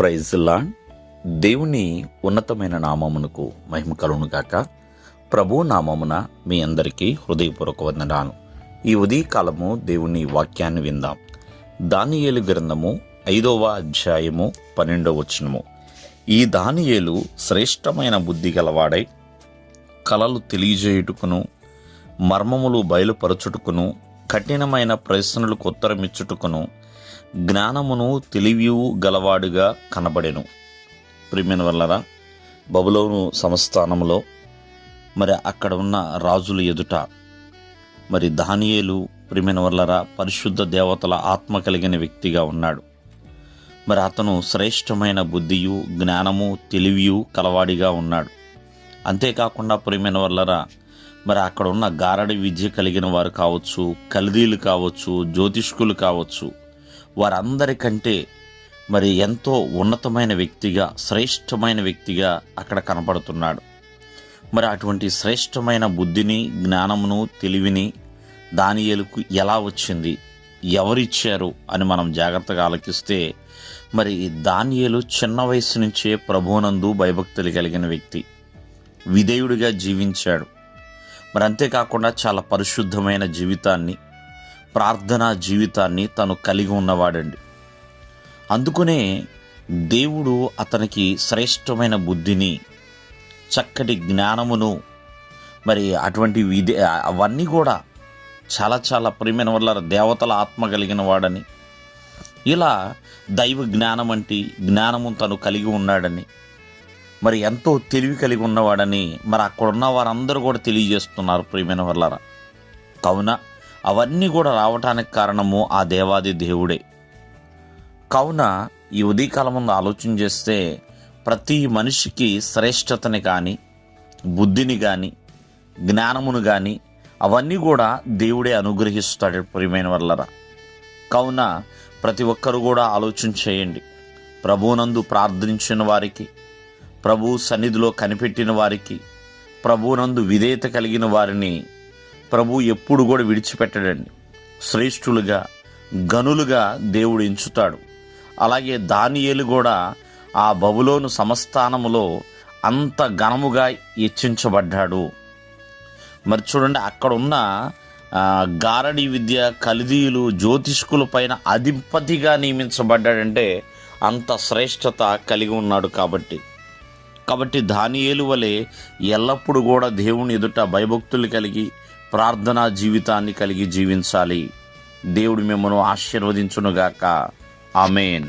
ప్రైజ్లా దేవుని ఉన్నతమైన నామమునకు మహిమ కలుగును ప్రభు నామమున మీ అందరికీ హృదయపూర్వక వందనాలు. ఈ ఉదయకాలము దేవుని వాక్యాన్ని విందాం. దానియేలు గ్రంథము ఐదవ అధ్యాయము పన్నెండవ వచనము. ఈ దానియేలు శ్రేష్టమైన బుద్ధి గలవాడై కలలు తెలియజేయుటకును మర్మములు బయలుపరచుటకును కఠినమైన ప్రశ్నలకు ఉత్తరమిచ్చుటకును జ్ఞానమును తెలివియు గలవాడుగా కనబడెను. ప్రిమిన వల్లరా బబులోను సంస్థానంలో మరి అక్కడ ఉన్న రాజుల ఎదుట మరి దానియేలు ప్రిమిన వల్లరా పరిశుద్ధ దేవతల ఆత్మ కలిగిన వ్యక్తిగా ఉన్నాడు. మరి అతను శ్రేష్టమైన బుద్ధియు జ్ఞానము తెలివియు కలవాడిగా ఉన్నాడు. అంతేకాకుండా ప్రిమిన వల్లరా మరి అక్కడ ఉన్న గారడి విద్య కలిగిన వారు కావచ్చు కల్దీలు కావచ్చు జ్యోతిష్కులు కావచ్చు వారందరికంటే మరి ఎంతో ఉన్నతమైన వ్యక్తిగా శ్రేష్టమైన వ్యక్తిగా అక్కడ కనపడుతున్నాడు మరి అటువంటి శ్రేష్టమైన బుద్ధిని జ్ఞానమును తెలివిని దానియలకు ఎలా వచ్చింది? ఎవరిచ్చారు? అని మనం జాగ్రత్తగా ఆలోచిస్తే మరి దానియలు చిన్న వయసు నుంచే ప్రభునందు భయభక్తులు కలిగిన వ్యక్తి. విధేయుడిగా జీవించాడు. మరి అంతేకాకుండా చాలా పరిశుద్ధమైన జీవితాన్ని ప్రార్థనా జీవితాన్ని తను కలిగి ఉన్నవాడండి. అందుకనే దేవుడు అతనికి శ్రేష్టమైన బుద్ధిని చక్కటి జ్ఞానమును మరి అటువంటి విధే అవన్నీ కూడా చాలా చాలా ప్రియమైన వల్ల దేవతల ఆత్మ కలిగిన వాడని ఇలా దైవ జ్ఞానం అంటే జ్ఞానము తను కలిగి ఉన్నాడని మరి ఎంతో తెలివి కలిగి ఉన్నవాడని మరి అక్కడ ఉన్న వారందరూ కూడా తెలియజేస్తున్నారు ప్రియమైన వల్లరా కావున అవన్నీ కూడా రావటానికి కారణము ఆ దేవాది దేవుడే. కావున ఈ ఉదయకాలం ముందు ఆలోచన చేస్తే ప్రతి మనిషికి శ్రేష్టతని కానీ బుద్ధిని కానీ జ్ఞానమును కానీ అవన్నీ కూడా దేవుడే అనుగ్రహిస్తాడు ప్రియమైన వల్లరా. కావున ప్రతి ఒక్కరు కూడా ఆలోచన చేయండి. ప్రభువునందు ప్రార్థించిన వారికి ప్రభు సన్నిధిలో కనిపెట్టిన వారికి ప్రభువునందు విధేయత కలిగిన వారిని ప్రభు ఎప్పుడు కూడా విడిచిపెట్టడండి. శ్రేష్ఠులుగా గనులుగా దేవుడు ఎంచుతాడు. అలాగే దానియేలు కూడా ఆ బబులోను సమస్థానములో అంత ఘనముగా హెచ్చించబడ్డాడు మరి చూడండి అక్కడ ఉన్న గారడి విద్య కలిదీయులు జ్యోతిష్కుల పైన అధిపతిగా నియమించబడ్డాడంటే అంత శ్రేష్టత కలిగి ఉన్నాడు కాబట్టి. కాబట్టి దానియేలు వలె ఎల్లప్పుడూ కూడా దేవుని ఎదుట భయభక్తులు కలిగి ప్రార్థనా జీవితాన్ని కలిగి జీవించాలి. దేవుడు మిమ్మల్ని ఆశీర్వదించునుగాక. ఆమెన్.